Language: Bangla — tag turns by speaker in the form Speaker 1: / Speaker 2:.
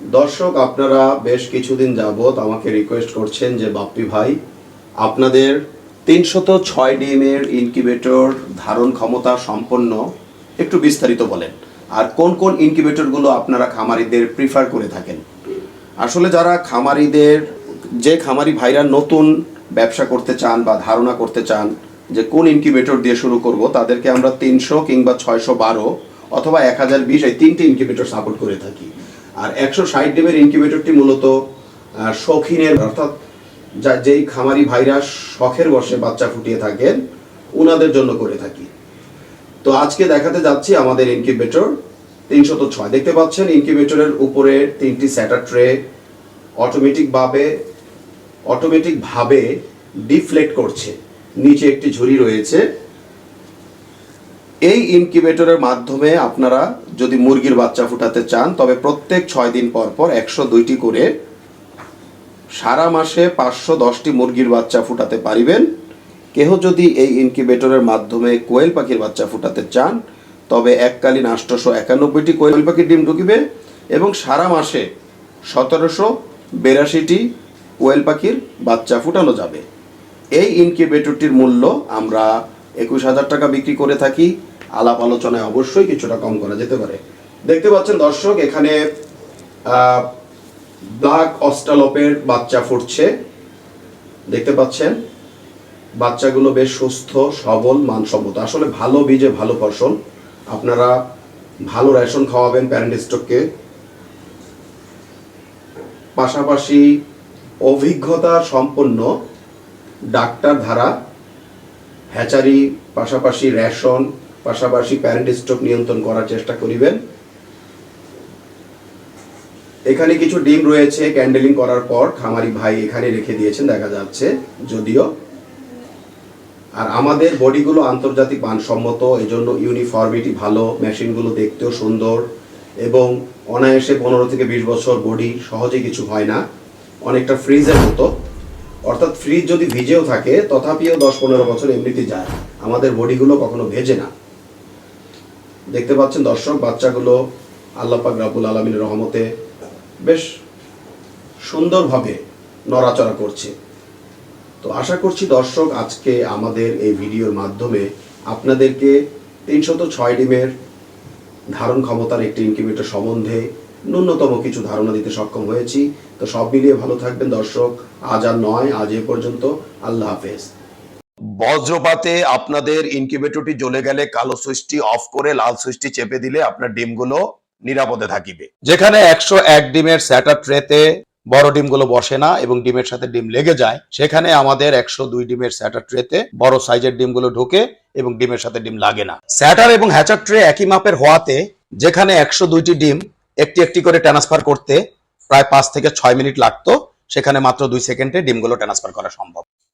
Speaker 1: দর্শক, আপনারা বেশ কিছুদিন যাবত আমাকে রিকোয়েস্ট করছেন যে, বাপ্পি ভাই, আপনাদের তিনশত ছয় ডিএমের ইনকিউবেটর ধারণ ক্ষমতা সম্পন্ন একটু বিস্তারিত বলেন। আর কোন কোন ইনকিউবেটরগুলো আপনারা খামারিদের প্রিফার করে থাকেন? আসলে যারা খামারিদের, যে খামারি ভাইরা নতুন ব্যবসা করতে চান বা ধারণা করতে চান যে, কোন ইনকিউবেটর দিয়ে শুরু করব, তাদেরকে আমরা তিনশো কিংবা ছয়শো বারো অথবা এক হাজার বিশ এই তিনটে ইনকিউবেটর সাপোর্ট করে থাকি। আর একশো ষাট ডিমের ইনকিউবেটরটি মূলত শৌখিনের, অর্থাৎ যা যেই খামারি ভাইরা শখের বসে বাচ্চা ফুটিয়ে থাকেন ওনাদের জন্য করে থাকি। তো আজকে দেখাতে যাচ্ছি আমাদের ইনকিউবেটর তিনশত ছয়। দেখতে পাচ্ছেন ইনকিউবেটরের উপরে তিনটি স্যাটার ট্রে অটোমেটিকভাবে অটোমেটিকভাবে অটোমেটিক ডিফ্লেক্ট করছে। নিচে একটি ঝুড়ি রয়েছে। এই ইনকিউবেটরের মাধ্যমে আপনারা যদি মুরগির বাচ্চা ফুটাতে চান, তবে প্রত্যেক ছয় দিন পর পর একশো দুইটি করে সারা মাসে পাঁচশো দশটি মুরগির বাচ্চা ফুটাতে পারিবেন। কেহ যদি এই ইনকিউবেটরের মাধ্যমে কোয়েল পাখির বাচ্চা ফুটাতে চান, তবে এককালীন আষ্টশো একানব্বইটি কোয়েল পাখির ডিম ঢুকিবে এবং সারা মাসে সতেরোশো বিরাশিটি কোয়েল পাখির বাচ্চা ফুটানো যাবে। এই ইনকিউবেটরটির মূল্য আমরা একুশ হাজার টাকা বিক্রি করে থাকি। আলাপ আলোচনায় অবশ্যই কিছুটা কম করা যেতে পারে। দেখতে পাচ্ছেন দর্শক, এখানে ব্ল্যাক অস্টালপের বাচ্চা ফুটছে। দেখতে পাচ্ছেন, বাচ্চাগুলো বেশ সুস্থ, সবল, মানসম্মত। আসলে ভালো বীজে ভালো ফসল। আপনারা ভালো রেশন খাওয়াবেন প্যারেন্ট স্টককে। পাশাপাশি অভিজ্ঞতা সম্পন্ন ডাক্তার ধারা হ্যাচারি, পাশাপাশি রেশন পাশাপাশি প্যারেন্ট স্টক নিয়ন্ত্রণ করার চেষ্টা করিবেন। এখানে কিছু ডিম রয়েছে ক্যান্ডেলিং করার পর খামারি ভাই এখানে রেখে দিয়েছেন, দেখা যাচ্ছে, যদিও। আর আমাদের বডিগুলো আন্তর্জাতিক মানসম্মত, এজন্য ইউনিফর্মিটি ভালো মেশিনগুলো দেখতেও সুন্দর, এবং অনায়াসে পনেরো থেকে বিশ বছর বডি সহজে কিছু হয় না, অনেকটা ফ্রিজের মতো। অর্থাৎ ফ্রিজ যদি ভিজেও থাকে, তথাপিও দশ পনেরো বছর এমনিতে যায়। আমাদের বডিগুলো কখনো ভেজে না। দেখতে পাচ্ছেন দর্শক, বাচ্চাগুলো আল্লাহ পাক রাবুল আলমিনের রহমতে বেশ সুন্দরভাবে নড়াচড়া করছে। তো আশা করছি দর্শক, আজকে আমাদের এই ভিডিওর মাধ্যমে আপনাদেরকে তিনশত ছয় ডিমের ধারণ ক্ষমতার একটি ইনকিউবেটর সম্বন্ধে ন্যূনতম কিছু ধারণা দিতে সক্ষম হয়েছি। তো সব মিলিয়ে ভালো থাকবেন দর্শক। আজ আর নয়, আজ এ পর্যন্ত। আল্লাহ হাফেজ। বজ্রপাতে আপনাদের ইনকিউবেটরটি জ্বলে গেলে কালো সুইচটি অফ করে লাল সুইচটি চেপে দিলে আপনার ডিমগুলো নিরাপদে থাকিবে। যেখানে একশো এক ডিমের স্যাটার ট্রেতে বড় ডিমগুলো বসে না এবং ডিমের সাথে ডিম লেগে যায়, সেখানে আমাদের একশো দুই ডিমের স্যাটার ট্রেতে বড় সাইজের ডিমগুলো ঢোকে এবং ডিমের সাথে ডিম লাগে না। স্যাটার এবং হ্যাচার ট্রে একই মাপের হওয়াতে যেখানে একশো দুইটি ডিম একটি একটি করে ট্রান্সফার করতে প্রায় পাঁচ থেকে ছয় মিনিট লাগতো, সেখানে মাত্র দুই সেকেন্ডে ডিমগুলো ট্রান্সফার করা সম্ভব।